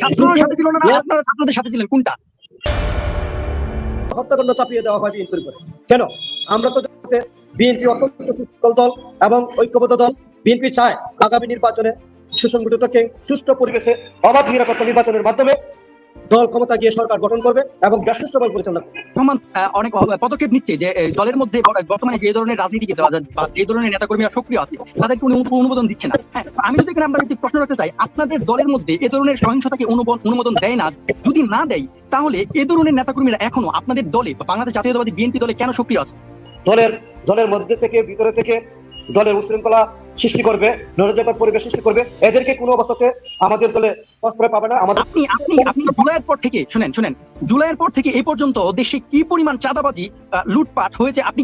ছাত্র- সাথে ছিল না না আপনারা ছাত্রদের সাথে ছিলেন কোনটা? হত্যাকাণ্ড চাপিয়ে দেওয়া হয় বিএনপির উপরে। কেন? আমরা তো বিএনপি অত্যন্ত দল এবং ঐক্যবদ্ধ দল। বিএনপি চায় আগামী নির্বাচনে সুসংগঠিতকে সুষ্ঠু পরিবেশে অবাধ নিরাপত্তা নির্বাচনের মাধ্যমে দল ক্ষমতা গিয়ে সরকার গঠন করবে এবং ব্যবস্থা পরিচালনা করবে। রহমান অনেক পদক্ষেপ নিচ্ছে যে দলের মধ্যে বর্তমানে যে ধরনের রাজনীতি বা যে ধরনের নেতাকর্মীরা সক্রিয় আছে তাদেরকে উনি অনুমোদন দিচ্ছে না। হ্যাঁ আমি যদি এখানে আমরা যদি প্রশ্ন রাখতে চাই আপনাদের দলের মধ্যে এ ধরনের সহিংসতাকে অনুমোদন দেয় না যদি না দেয় তাহলে এ ধরনের নেতাকর্মীরা এখনও আপনাদের দলে বা বাংলাদেশ জাতীয়তাবাদী বিএনপি দলে কেন সক্রিয় আছে? দলের দলের মধ্যে থেকে ভিতরে থেকে দলের উশৃঙ্খলা সৃষ্টি করবে নৈরাজ্যকর পরিবেশ সৃষ্টি করবে। এদেরকে কোনো অবস্থাতে আমাদের দলে পরস্পরে পাবে না। আমাদের আপনি আপনি আপনি জুলাইয়ের পর থেকে শুনেন শুনেন জুলাইয়ের পর থেকে এই পর্যন্ত দেশে কি পরিমাণ চাঁদাবাজি লুটপাট হয়েছে? আপনি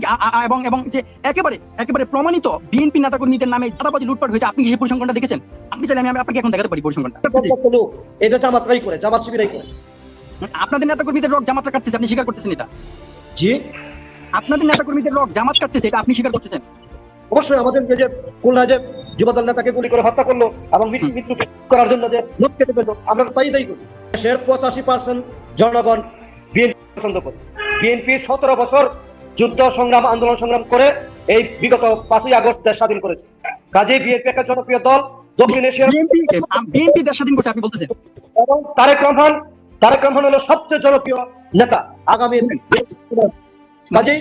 এবং এবং যে একেবারে একেবারে প্রমাণিত বিএনপি নেতাকর্মীদের নামে চাঁদাবাজি লুটপাট হয়েছে আপনি কি সেই পরিসংখ্যানটা দেখেছেন? আপনি চাইলে আমি আপনাকে এখন দেখাতে পারি পরিসংখ্যানটা। এটা জামাতরাই করে জামাত শিবিরাই করে। আপনাদের নেতাকর্মীদের রক জামাতরা কাটতেছে আপনি স্বীকার করতেছেন এটা? জি। আপনাদের নেতাকর্মীদের রক জামাত কাটতেছে এটা আপনি স্বীকার করতেছেন? অবশ্যই আমাদের যে খুলনা যে যুবদল নেতাকে গুলি করে হত্যা করল এবং মিছিল মৃত্যু করার জন্য যে লোক কেটে ফেলল আমরা তো তাই তাই করি। দেশের পঁচাশি পার্সেন্ট জনগণ বিএনপি পছন্দ করে। বিএনপি সতেরো বছর যুদ্ধ সংগ্রাম আন্দোলন সংগ্রাম করে এই বিগত পাঁচই আগস্ট দেশ স্বাধীন করেছে। কাজেই বিএনপি একটা জনপ্রিয় দল দক্ষিণ এশিয়ার বিএনপি বিএনপি দেশ স্বাধীন করছে আপনি বলতেছেন। এবং তারেক রহমান তারেক রহমান হলো সবচেয়ে জনপ্রিয় নেতা আগামী কাজেই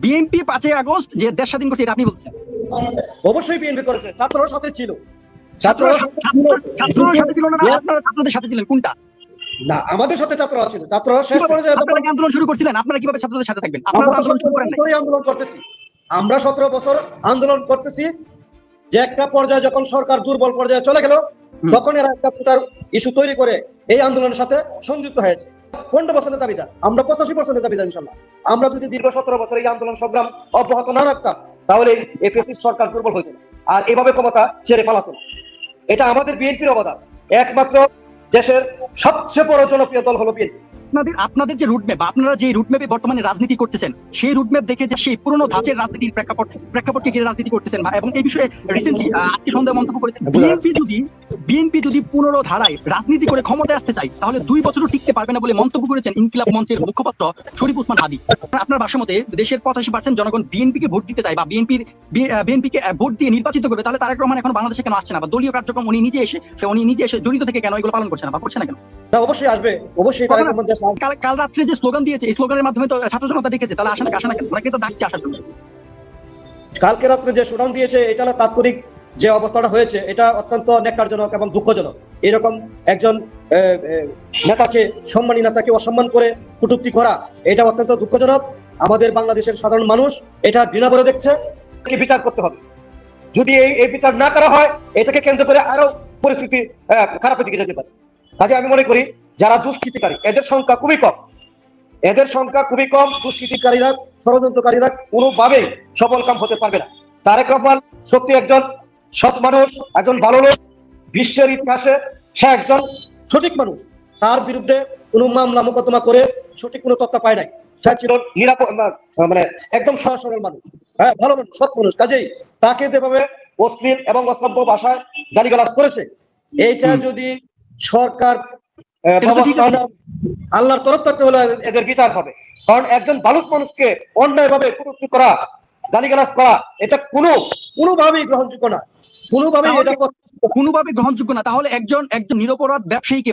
বিএনপি পাঁচই আগস্ট যে দেশ স্বাধীন করছে এটা আপনি বলছেন? অবশ্যই বিএনপি করেছে। ছাত্ররা সাথে ছিল। ছাত্ররা ছাত্র- ছাত্ররা সাথে ছিল না আপনারা ছাত্রদের সাথে ছিলেন কোনটা? না আমাদের সাথে ছাত্ররা ছিল। ছাত্ররা শেষ আপনারা আন্দোলন শুরু করছিলেন? আপনারা কীভাবে ছাত্রদের সাথে থাকবেন? আপনারা আমরা আন্দোলন শুরু করেন আন্দোলন করতেছি। আমরা সতেরো বছর আন্দোলন করতেছি। যে একটা পর্যায়ে যখন সরকার দুর্বল পর্যায়ে চলে গেল তখন এরা একটা ইস্যু তৈরি করে এই আন্দোলনের সাথে সংযুক্ত হয়েছে। পনেরো বছরের দাবিদার আমরা পঁচাশি পার্সেন্টের দাবিদার ইনশাল্লাহ। আমরা যদি দীর্ঘ সতেরো বছর এই আন্দোলন সংগ্রাম অব্যাহত না রাখতাম, তাহলে এফএসি সরকার দুর্বল হইত না। আর এভাবে ক্ষমতা ছেড়ে পালাতো না। এটা আমাদের বিএনপির অবদান। একমাত্র দেশের সবচেয়ে বড় জনপ্রিয় দল হলো বিএনপি। আপনাদের আপনাদের যে রুটম্যাপ আপনারা যে রুটম্যাপে বর্তমানে রাজনীতি করতেছেন সেই রুটম্যাপ দেখে যে সেই পুরনো ধাঁচের রাজনীতির প্রেক্ষাপট প্রেক্ষাপটকে ঘিরে রাজনীতি করতেছেন এবং এই বিষয়ে রিসেন্টলি আজকে সন্ধ্যা মন্তব্য করেছেন। বিএনপি যদি বিএনপি যদি পুনরো ধারায় রাজনীতি করে ক্ষমতায় আসতে চাই তাহলে দুই বছরও টিকতে পারবে না বলে মন্তব্য করেছেন ইনকিলাব মঞ্চের মুখপাত্র শরীফ উসমান হাদি। আপনার ভাষ্য মতে দেশের পঁচাশি পার্সেন্ট জনগণ বিএনপি কে ভোট দিতে চায় বা বিএনপির বিএনপি কে ভোট দিয়ে নির্বাচিত করবে তাহলে তারেক রহমান এখন বাংলাদেশে কেন আসছে না? বা দলীয় কার্যক্রম উনি নিজে এসে সে উনি নিজে এসে জড়িত থেকে কেন এগুলো পালন করছে না বা করছে না কেন? না অবশ্যই আসবে। অবশ্যই কাল কাল রাত্রে যে স্লোগান দিয়েছে, এই স্লোগানের মাধ্যমে তো ছাত্র জনতা ডেকেছে, তাহলে আসে না আসে না কেন ওরা কিন্তু ডাকছে আসার জন্য। কালকে রাত্রে যে শোডাউন দিয়েছে, এটা তাৎক্ষণিক যে অবস্থাটা হয়েছে, এটা অত্যন্ত নেককারজনক এবং দুঃখজনক। এরকম একজন নেতাকে, সম্মানী নেতাকে অসম্মান করে কটূক্তি করা, এটা অত্যন্ত দুঃখজনক। আমাদের বাংলাদেশের সাধারণ মানুষ এটা ঘৃণা করে দেখছে বিচার করতে হবে। যদি এই এই বিচার না করা হয়, এটাকে কেন্দ্র করে আরও পরিস্থিতি খারাপের দিকে যেতে পারে। কাজে আমি মনে করি যারা দুষ্কৃতিকারী এদের সংখ্যা খুবই কম। এদের সংখ্যা খুবই কম দুষ্কৃতিকারীরা ষড়যন্ত্রকারীরা কোনোভাবেই সফল কাম হতে পারবে না। তারেক রহমান সত্যি একজন সৎ মানুষ একজন ভালো লোক বিশ্বের ইতিহাসে সে একজন সঠিক মানুষ। তার বিরুদ্ধে কোনো মামলা মোকদ্দমা করে সঠিক কোনো তথ্য পায় নাই। সে ছিল নিরাপদ মানে একদম সহজ সরল মানুষ। হ্যাঁ ভালো মানুষ সৎ মানুষ। কাজেই তাকে যেভাবে অশ্লীল এবং অসভ্য ভাষায় গালিগালাজ করেছে এইটা যদি সরকার আল্লাহর তরফ থাকতে হলে এদের বিচার হবে। কারণ একজন বালুস মানুষকে অন্যায় ভাবে কটূক্তি করা গালিগালাজ করা এটা কোনো কোনোভাবেই গ্রহণযোগ্য না। কোনোভাবেই এটা কোনোভাবে গ্রহণযোগ্য না। তাহলে একজন একজন নিরপরাধ ব্যবসায়ীকে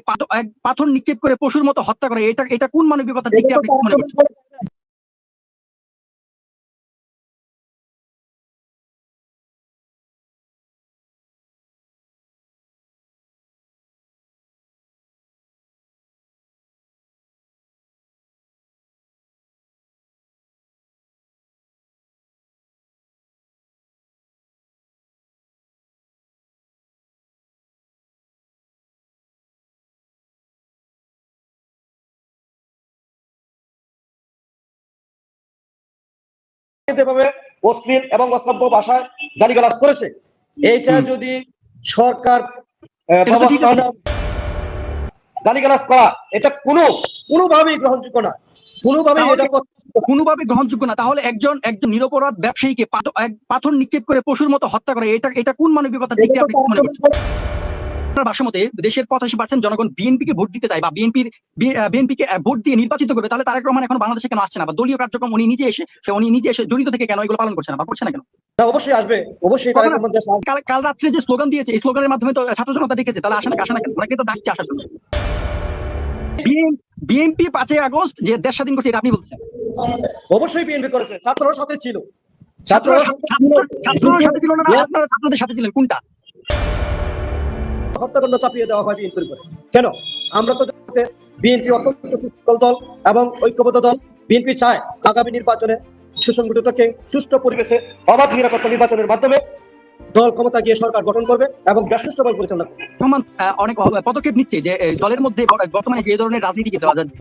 পাথর নিক্ষেপ করে পশুর মতো হত্যা করে এটা এটা কোন মানবিকতার দিকে আপনি যেভাবে অশ্লীল এবং অসভ্য ভাষায় গালিগালাজ করেছে এইটা যদি সরকার গালিগালাজ করা এটা কোনো কোনোভাবেই গ্রহণযোগ্য না। কোনোভাবেই এটা কোনোভাবে গ্রহণযোগ্য না। তাহলে একজন একজন নিরপরাধ ব্যবসায়ীকে পাথ- পাথর নিক্ষেপ করে পশুর মতো হত্যা করে এটা এটা কোন মানবিকতার দিক দিয়ে আপনি মনে করছেন? আপনার ভাষ্যমতে দেশের পঁচাশি পার্সেন্ট জনগণ বিএনপি কে ভোট দিতে চায় বা বিএনপির বিএনপি কে ভোট দিয়ে নির্বাচিত করবে তাহলে তারেক রহমান এখন বাংলাদেশে কেন আসছে না? বা দলীয় কার্যক্রম উনি নিজে এসে সে উনি নিজে এসে জড়িত থেকে কেন এগুলো পালন করছে না বা করছে না কেন? অবশ্যই আসবে। অবশ্যই। কাল রাত্রে যে স্লোগান দিয়েছে এই স্লোগানের মাধ্যমে তো ছাত্র জনতা ডেকেছে তাহলে আসে না আসে না কেন? ওনাকে তো ডাকছে আসার জন্য। বিএনপি পাঁচই আগস্ট যে দেশ স্বাধীন করছে এটা আপনি বলছেন? অবশ্যই বিএনপি করেছে। ছাত্ররা সাথে ছিল। ছাত্ররা সাথে ছিল। না আপনারা ছাত্রদের সাথে ছিলেন কোনটা? হত্যাকাণ্ড চাপিয়ে দেওয়া হয় বিএনপির উপরে। কেন? আমরা তো বিএনপি অত্যন্ত সুশৃঙ্খল দল এবং ঐক্যবদ্ধ দল। বিএনপি চায় আগামী নির্বাচনে সুসংগঠিতকে সুষ্ঠু পরিবেশে অবাধ নিরাপত্তা নির্বাচনের মাধ্যমে দল ক্ষমতা গিয়ে সরকার গঠন করবে এবং সুষ্ঠুভাবে পরিচালনা করবে। অনেক পদক্ষেপ নিচ্ছে যে দলের মধ্যে বর্তমানে যে ধরনের রাজনীতি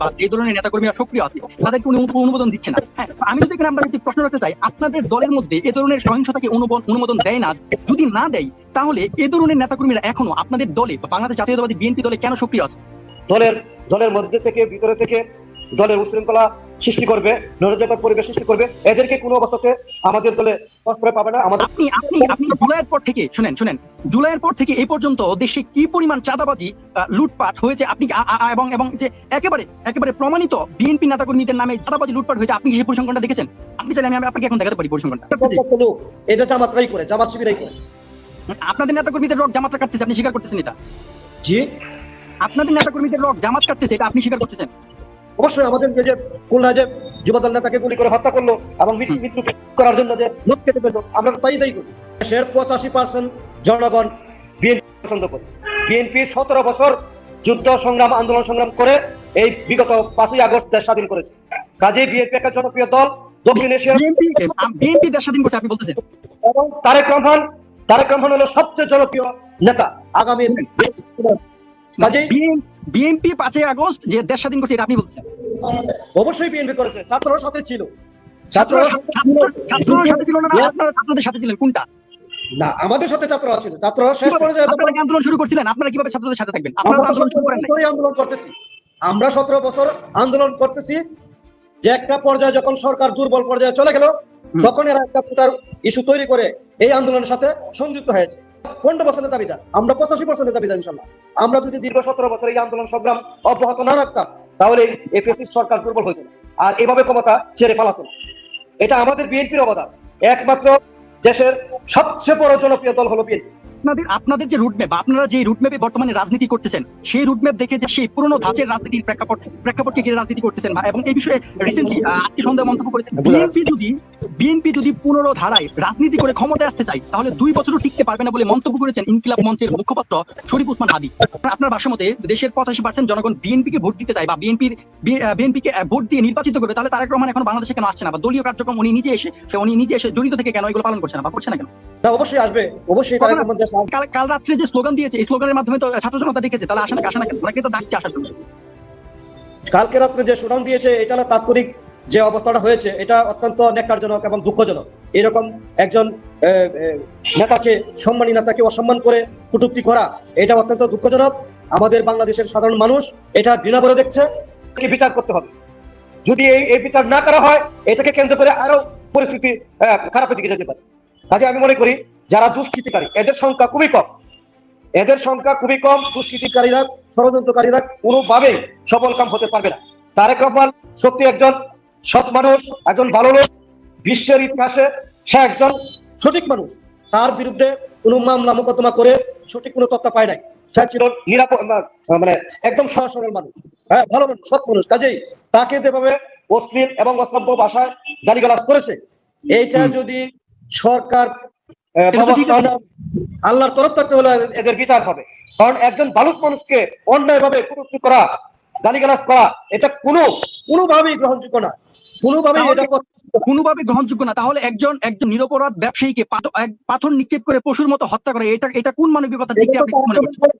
বা যে ধরনের নেতাকর্মীরা সক্রিয় আছে তাদেরকে উনি অনুমোদন দিচ্ছে না। হ্যাঁ আমি যদি এখানে আমরা একটি প্রশ্ন রাখতে চাই আপনাদের দলের মধ্যে এ ধরনের সহিংসতাকে অনুমোদন দেয় না যদি না দেয় তাহলে এ ধরনের নেতাকর্মীরা এখনও আপনাদের দলে বা বাংলাদেশ জাতীয়তাবাদী বিএনপি দলে কেন সক্রিয় আছে? দলের দলের মধ্যে থেকে ভিতরে থেকে দলের উশৃঙ্খলা সৃষ্টি করবে নৈরাজ্যকর পরিবেশ সৃষ্টি করবে এদেরকে কোনো অবস্থাতে আমাদের দলে প্রশ্রয় পাবে না আমাদের আপনি আপনি আপনি জুলাইয়ের পর থেকে শুনেন শুনেন জুলাইয়ের পর থেকে এই পর্যন্ত দেশে কি পরিমাণ চাঁদাবাজি লুটপাট হয়েছে? আপনি এবং এবং যে একেবারে একেবারে প্রমাণিত বিএনপি নেতাকর্মীদের নামে চাঁদাবাজি লুটপাট হয়েছে আপনি সেই পরিসংখ্যানটা দেখেছেন? আপনি চাইলে আমি আপনাকে এখন দেখাতে পারি পরিসংখ্যানটা। এটা জামাতরাই করে জামাত শিবিরাই করে। আপনাদের নেতাকর্মীদের রক জামাতরা কাটতেছে আপনি স্বীকার করতেছেন এটা? জি। আপনাদের নেতাকর্মীদের রক জামাত কাটতেছে এটা আপনি স্বীকার করতেছেন? অবশ্যই আমাদের যে যে খুলনা যে যুবদল নেতাকে গুলি করে হত্যা করল এবং মৃত্যু মৃত্যু করার জন্য যে লোক কেটে ফেলল আমরা তাই তাই করি। দেশের পঁচাশি পার্সেন্ট জনগণ বিএনপি পছন্দ করে। বিএনপি সতেরো বছর যুদ্ধ সংগ্রাম আন্দোলন সংগ্রাম করে এই বিগত পাঁচই আগস্ট দেশ স্বাধীন করেছে। কাজেই বিএনপি একটা জনপ্রিয় দল দক্ষিণ এশিয়ার বিএনপি বিএনপি দেশ স্বাধীন করছে আপনি বলতেছেন। এবং তারেক রহমান তারেক রহমান হলো সবচেয়ে জনপ্রিয় নেতা আগামী কাজেই বিএনপি পাঁচই আগস্ট যে দেশ স্বাধীন করছে এটা আপনি বলতেছেন অবশ্যই বিএনপি করেছে ছাত্ররা সাথে ছিল। ছাত্ররা ছাত্ররা সাথে ছিল না আপনারা ছাত্রদের সাথে ছিলেন কোনটা? না আমাদের সাথে ছাত্ররা ছিল। ছাত্ররা শেষ পর্যায়ে আপনারা আন্দোলন শুরু করছিলেন? আপনারা কীভাবে ছাত্রদের সাথে থাকবেন? আপনারা আন্দোলন শুরু করেন নাই। আন্দোলন করতেছি। আমরা সতেরো বছর আন্দোলন করতেছি যে একটা পর্যায়ে যখন সরকার দুর্বল পর্যায়ে চলে গেল তখন এরা একটা ইস্যু তৈরি করে এই আন্দোলনের সাথে সংযুক্ত হয়েছে। পনেরো বছরের দাবিদার। আমরা পঁচাশি পার্সেন্টের দাবিদার ইনশাল্লাহ। আমরা যদি দীর্ঘ সতেরো বছর এই আন্দোলন সংগ্রাম অব্যাহত না রাখতাম, তাহলে এফএসসি সরকার দুর্বল হইত আর এভাবে ক্ষমতা ছেড়ে পালাত না। এটা আমাদের বিএনপির অবদান। একমাত্র দেশের সবচেয়ে বড় জনপ্রিয় দল হলো বিএনপি। আপনাদের আপনাদের যে রুটম্যাপ আপনারা যে রুটম্যাপে বর্তমানে রাজনীতি করতেছেন সেই রুটম্যাপ দেখে যে সেই পুরনো ধাঁচের রাজনীতির প্রেক্ষাপট প্রেক্ষাপটকে ঘিরে রাজনীতি করতেছেন এবং এই বিষয়ে রিসেন্টলি আজকে সন্ধ্যা মন্তব্য করেছেন। বিএনপি যদি বিএনপি যদি পুনরো ধারায় রাজনীতি করে ক্ষমতায় আসতে চায় তাহলে দুই বছরও টিকতে পারবে না বলে মন্তব্য করেছেন ইনকিলাব মঞ্চের মুখপাত্র শরীফ উসমান হাদি। আপনার ভাষ্যমতে দেশের পঁচাশি পার্সেন্ট জনগণ বিএনপি কে ভোট দিতে চায় বা বিএনপির বিএনপি কে ভোট দিয়ে নির্বাচিত করবে তাহলে তারেক রহমান এখন বাংলাদেশে কেন আসছে না? বা দলীয় কার্যক্রম উনি নিজে এসে সে উনি নিজে এসে জড়িত থেকে কেন এগুলো পালন করছে না বা করছে না কেন? অবশ্যই আসবে। অবশ্যই তারেক রহমান। কাল রাত্রে যে স্লোগান দিয়েছে, এই স্লোগানের মাধ্যমে তো ছাত্র জনতা ডেকেছে। তাহলে আসে না না কেন ওনাকে তো ডাকছে আসার জন্য কালকে রাত্রে যে শোডাউন দিয়েছে, এটা হলো তাৎক্ষণিক যে অবস্থাটা হয়েছে, এটা অত্যন্ত নেককারজনক এবং দুঃখজনক। এরকম একজন নেতাকে সম্মানী নেতাকে অসম্মান করে কটূক্তি করা, এটা অত্যন্ত দুঃখজনক। আমাদের বাংলাদেশের সাধারণ মানুষ এটা ঘৃণা করে দেখছে বিচার করতে হবে। যদি এই এই বিচার না করা হয়, এটাকে কেন্দ্র করে আরও পরিস্থিতি খারাপের দিকে যেতে পারে। কাজে আমি মনে করি যারা দুষ্কৃতিকারী এদের সংখ্যা খুবই কম। এদের সংখ্যা খুবই কম দুষ্কৃতিকারীরা ষড়যন্ত্রকারীরা কোনোভাবেই সফল কাম হতে পারবে না। তারেক রহমান সত্যি একজন সৎ মানুষ একজন ভালো লোক বিশ্বের ইতিহাসে সে একজন সঠিক মানুষ। তার বিরুদ্ধে কোনো মামলা মোকদ্দমা করে সঠিক কোনো তথ্য পায় নাই। সে ছিল নিরাপদ মানে একদম সহজ সরল মানুষ। হ্যাঁ ভালো মানুষ সৎ মানুষ। কাজেই তাকে যেভাবে অশ্লীল এবং অসভ্য ভাষায় গালিগালাজ করেছে এইটা যদি সরকার আল্লাহর তরফ থাকতে হলে এদের বিচার হবে। কারণ একজন মানুষ মানুষকে অন্যায় ভাবে করা করা গালিগালাজ করা এটা কোনো কোনোভাবেই গ্রহণযোগ্য না। কোনোভাবেই এটা কোনোভাবে গ্রহণযোগ্য না। তাহলে একজন একজন নিরপরাধ ব্যবসায়ীকে পাথর নিক্ষেপ করে পশুর মতো হত্যা করে এটা এটা কোন মানবিকতা? দিক দিয়ে আপনি মনে করছেন?